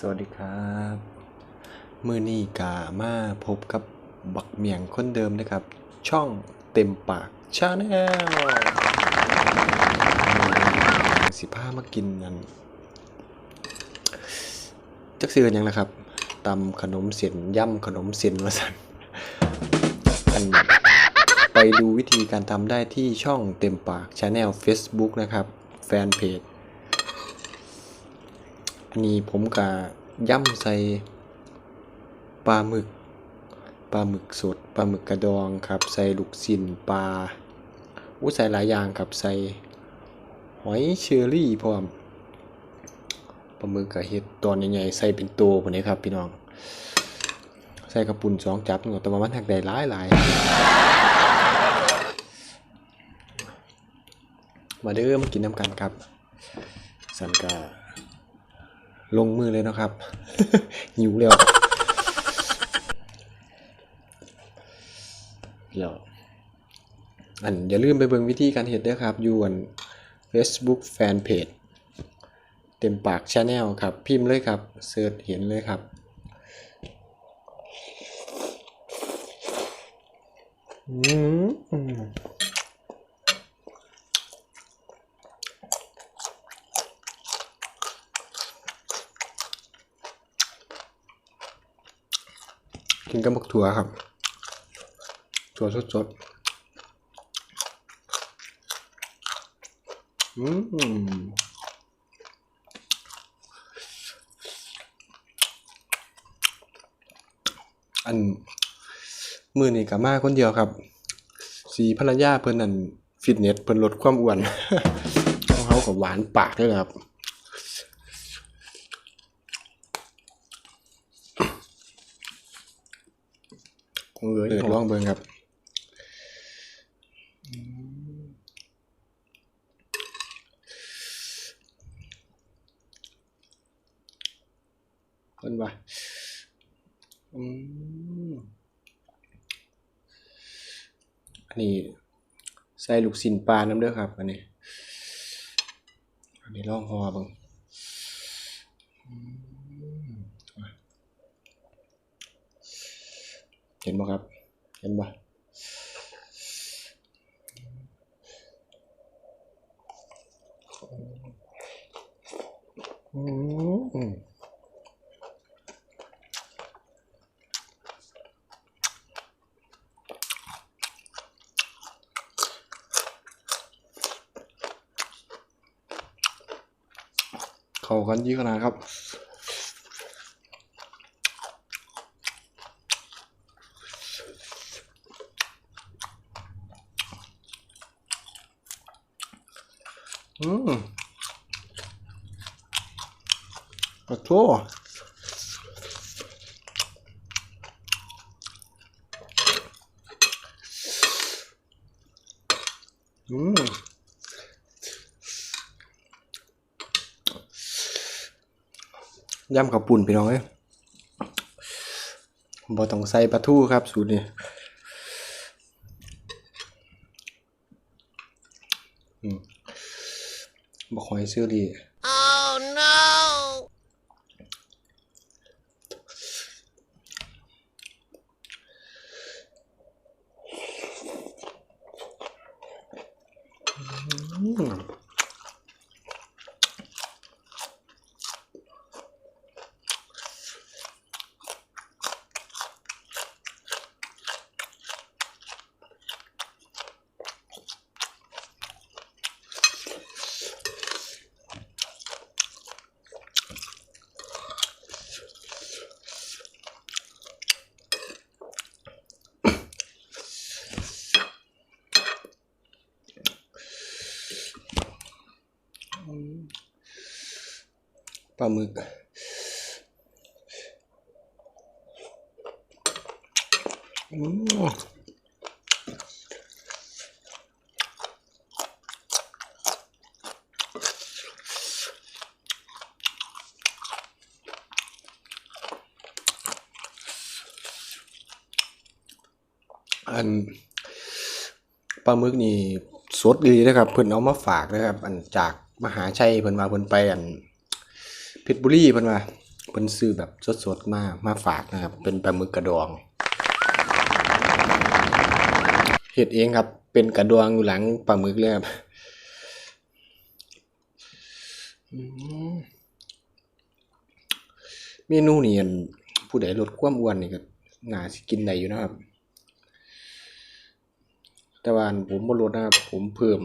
สวัสดีครับมือนี้กามาพบกับบักเมียงคนเดิมนะครับ ช่องเต็มปากชาแนลสิพามากินนั่นจักซื้อกันยังนะครับตำขนมเสียนย่ำขนมเสียนวาสันอันไปดูวิธีการทำได้ที่ช่องเต็มปากชาแนล Facebook นะครับ แฟนเพจ นี้ผมกะย่ำใส่ปลาหมึกปลาหมึกสดปลาหมึกกระดองครับ ใส่ลูกชิ้นปลาอู้ใส่หลายอย่างครับใส่หอยเชอรี่พร้อมปลาหมึกกะเฮ็ดตอนใหญ่ๆใส่เป็นตัวพวกนี้ครับ พี่น้อง ใส่กระปุ่นสองจับแต่ว่ามันหักได้หลายหลายมาเด้อมากินน้ำกันครับสันกา ลงมือเลยนะครับ หิวแล้วแล้วอันอย่าลืมไปเบิ่งวิธีการเฮ็ดด้อครับ อยู่อัน Facebook Fanpage เต็มปาก Channel ครับ พิมพ์เลยครับ เสิร์ชเห็นเลยครับอืม กินกับบักถั่วครับ ถั่วสดๆ อืมอันมือนี่กับมาคนเดียวครับ สีภรรยาเพิ่นนั่นฟิตเนสเพิ่นลดความอ้วนของเขากับหวานปากเลยครับ เอ้ยลองเบิ่งครับเพิ่นว่าอืมอันนี้ใส่ลูกชิ้นปลาน้ำเด้อครับ อันนี้ อันนี้ลองห่อเบิ่งอืม เห็นบ่ครับ เห็นบ่อืมเข้ากันยี่ขนาดครับ อืมขอโทอืมยำกับปุ่นพี่น้องเอ้ยบ่ต้องใส่ปลาทูครับ สูตรนี้อืม บ่คอยซื้อดี Oh no! อืม ปลาหมึกอืมอันปลาหมึกนี่สดดีนะครับ เพิ่นเอามาฝากนะครับ อันจากมหาชัยเพิ่นมาเพิ่นไปอัน เพชรบุรีเพิ่นว่าเพิ่นซื้อแบบสดๆมามาฝากนะครับ เป็นปลาหมึกกระดองเฮ็ดเองครับ เป็นกระดองอยู่หลังปลาหมึกเลยครับเมนูนี่อันผู้ใดลดความอ้วนนี่ก็น่าสิกินได้อยู่นะครับ แต่ว่าอันผมบ่ลดนะครับ ผมเพิ่ม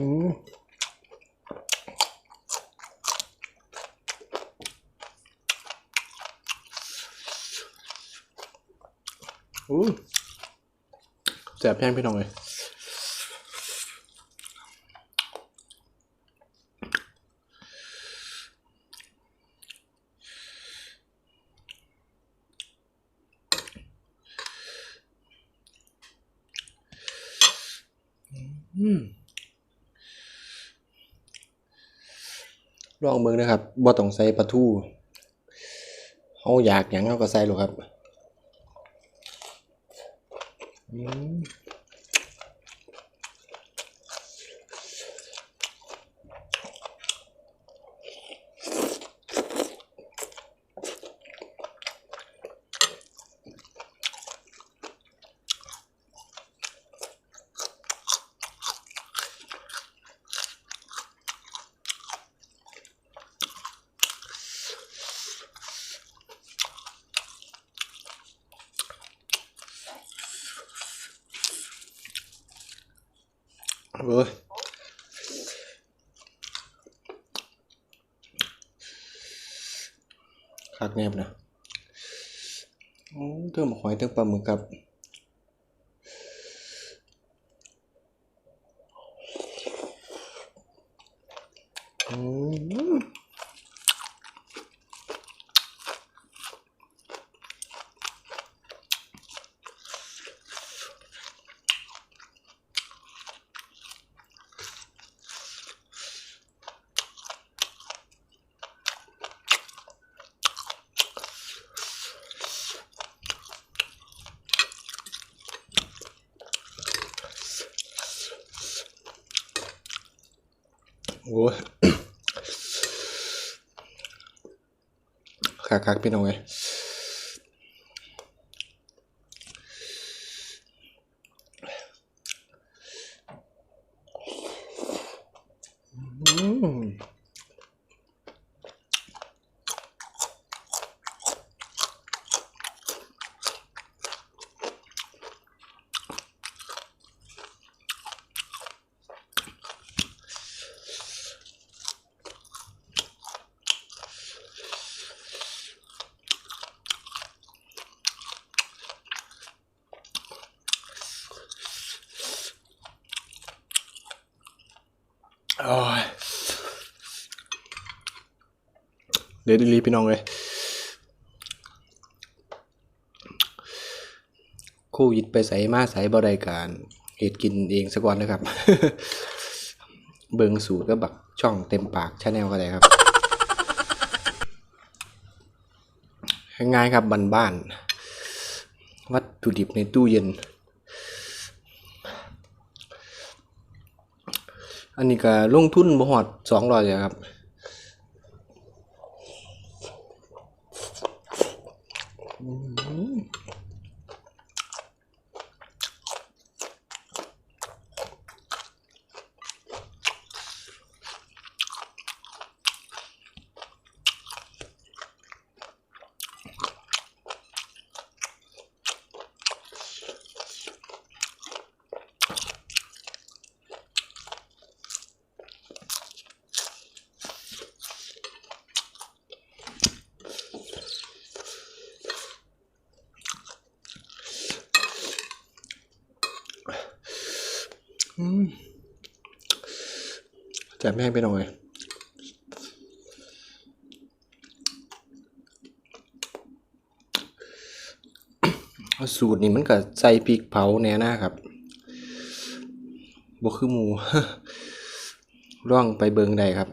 อืมอู้แสบแพงพี่น้องเลย ลองเบิ่งนะครับบ่ต้องใส่ปลาทูเฮาอยากหยังเฮาก็ใส่หรอกครับ อืม เอ้ยคักแนบนะเติมหอยเติมปลาหมึกครับอืม โอ้ยคักคักๆพี่น้องไงยอืมโอ้ย เดี๋ยวดีลีพี่น้องเลยโควิดไปใส่มาใส่บ่ได้การเฮ็ดกินเองซะก่อนนะครับ เบิงสูตรก็บักช่องเต็มปากชาแนลก็ได้ครับ ง่ายครับบ้านๆวัตถุดิบในตู้เย็น อันนี้ก็ลงทุนบ่หอดสองร้อยครับอืม แจ่มแห้งไปหน่อย สูตรนี่มันก็ใส่พริกเผาแน่นะครับบ่คือหมูร่องไปเบิงได้ครับ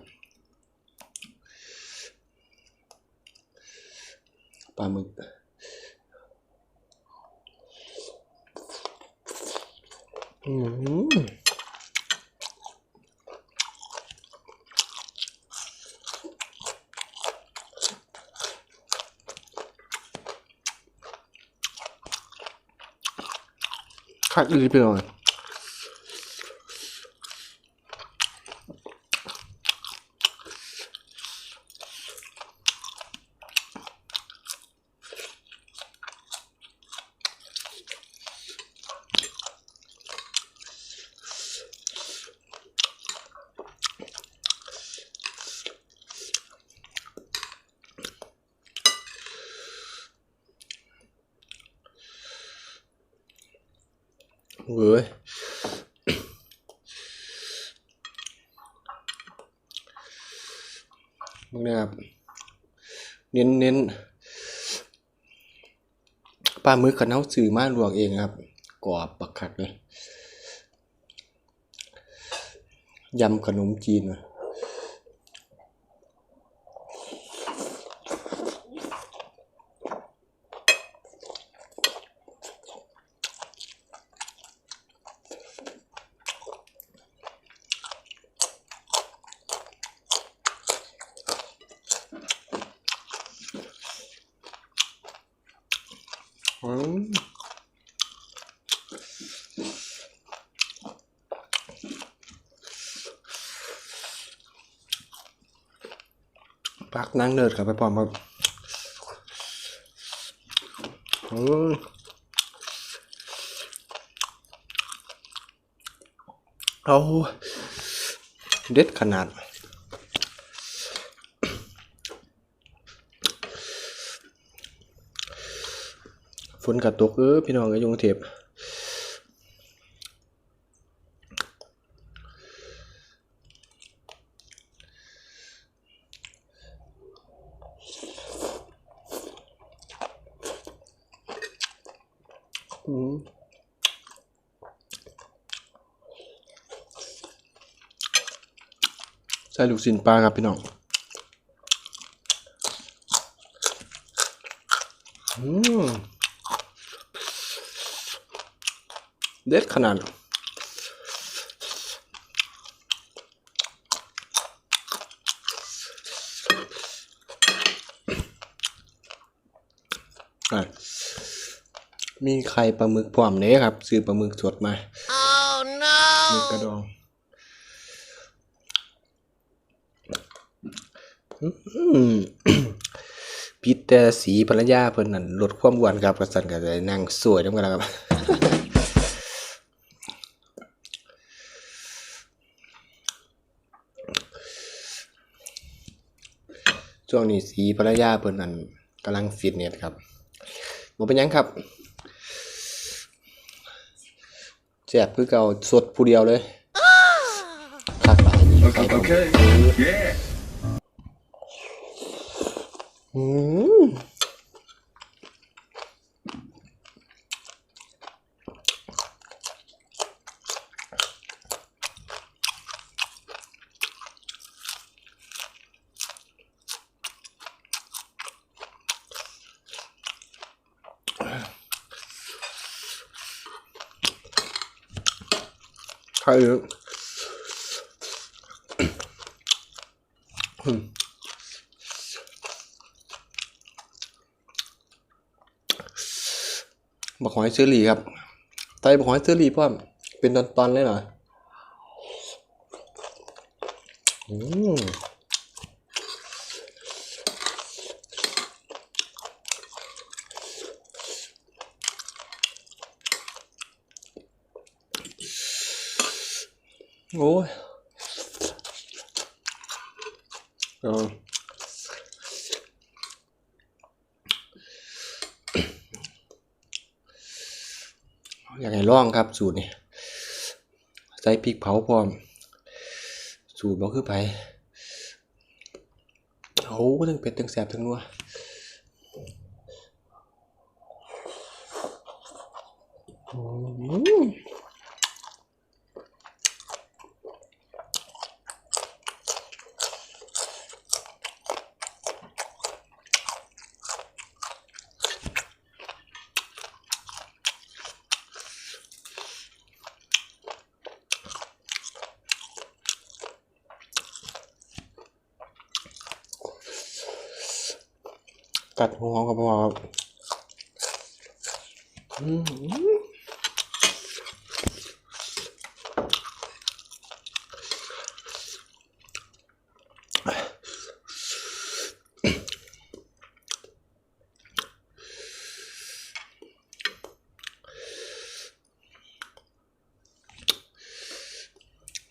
ปลาหมึกอืม คักดีไปหน่อย เว้ย มึงนะครับ เน้นเน้นปลาหมึกกันเน้าสื่อมาลวกเองครับกรอบปักขัดเลยยำขนมจีนว่ะอืม ปักนั่งเนิร์ดครับไปพร้อมครับเอาเด็ดขนาดฝนกัดตกเออพี่น้องก็ยุงเทพ ใส่ลูกสินปลาครับพี่น้องอืมเด็ดขนาดอะ มีไข่ปลาหมึกพร้อมเนี้ครับ ซื้อปลาหมึกสดมา Oh หมึก no! กระดองอืมพิษแต่สีภรรยาเพิ่นนั่นลดความอ้วนครับกระสันก็ได้นั่งสวยน้ำกันแล้วครับช่วงนี้สีภรรยาเพิ่นนั่นกำลังฟิตเนสครับบ่เป็นหยังครับ แซ่บคือเก่าสดผู้เดียวเลยคักหลาย Okay. okay. Yeah. อืมใครเอ่ยอืม บักหอยเชอรี่ครับไตบักหอยเชอรี่พ่อเป็นตอนๆเลยเหรออืม โอ้ยเอาอยากให้ลองครับสูตรนี่ใส่พริกเผาพร้อม สูตรบ่คือไผโอ้ทั้งเป็ดทั้งแสบทั้งนัวอืม กัดหัวกับหัวครับอืม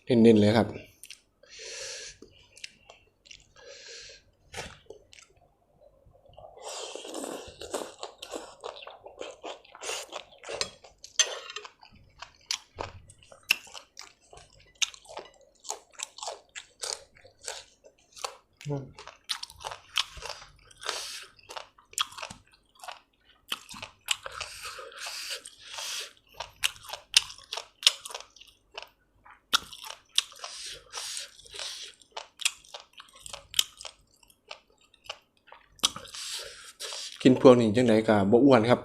เน้นๆเลยครับ กินพวกนี้จังไดก็บ่อ้วนครับ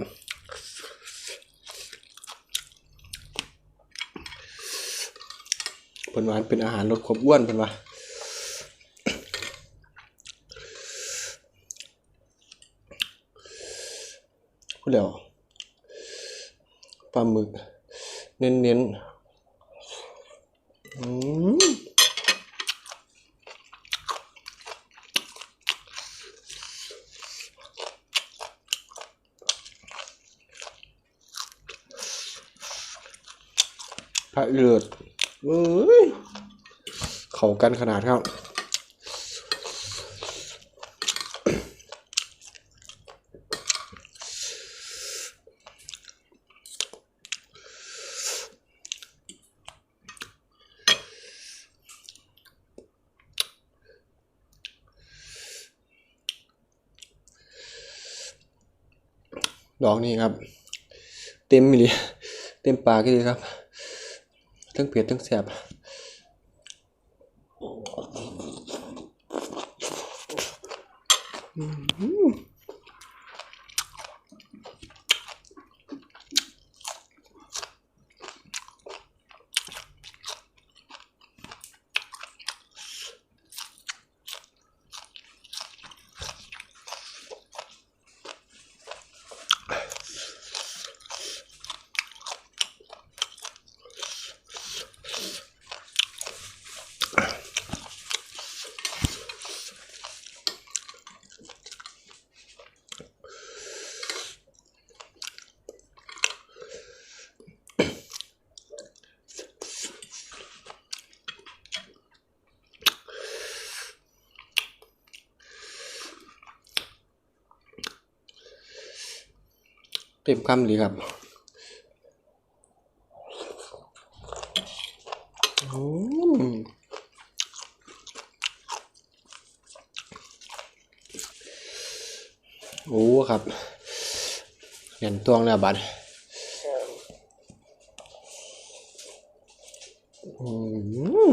เพิ่นว่านเป็นอาหารลดความอ้วนเพิ่นว่าพูดแล้วปลาหมึก เน้นๆอืม พระเลือดเอ้ยเข้ากันขนาดครับดอกนี้ครับ เต็มเลยเต็มปากเลยครับ ทั้งเผ็ดทั้งแสบอืม เต็มคำเลยครับโอ้โอ้ครับเห็นตวงแล้วบัดอืม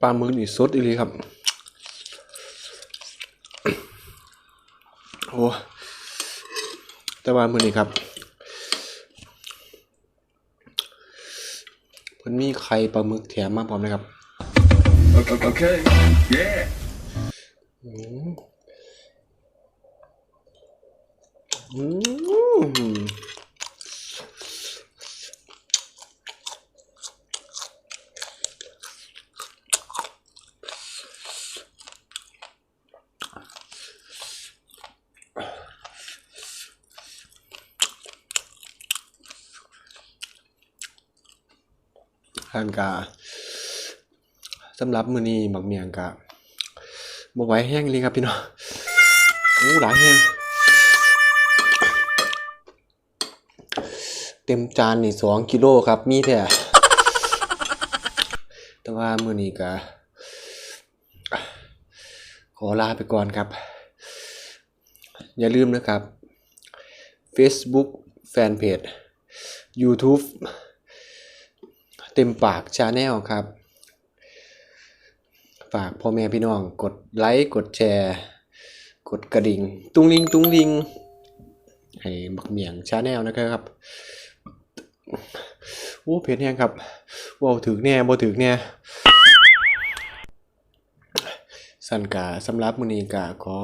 ปลาหมึกนี่สดอีหลีครับ โอ้แต่ว่ามือนี้ครับมันมีไข่ปลาหมึกแถมมาพร้อมนะครับ okay. Yeah. อืมอืม ทานกาสำหรับมือนี้บักเมียงกะบ่ไหวแห้งเลยครับพี่น้องโอ้หลายแห้งเต็มจานนี่สองกิโลครับ มีแท้แต่ว่ามือนี้ก็ขอลาไปก่อนครับ อย่าลืมนะครับ Facebook Fanpage YouTube เต็มปากชาแนลครับ ฝากพ่อแม่พี่น้องกดไลค์กดแชร์ กดกระดิ่ง ตุ้งลิงตุ้งลิงให้บักเหมียงชาแนลนะครับโอ้เพจแห้งครับว้าถึกแน่บ่ถึกแน่สั่นกะสำหรับมือนีกะขอ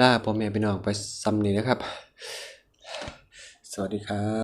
ล่าพ่อแม่พี่น้องไปซ้ำนี้นะครับ สวัสดีครับ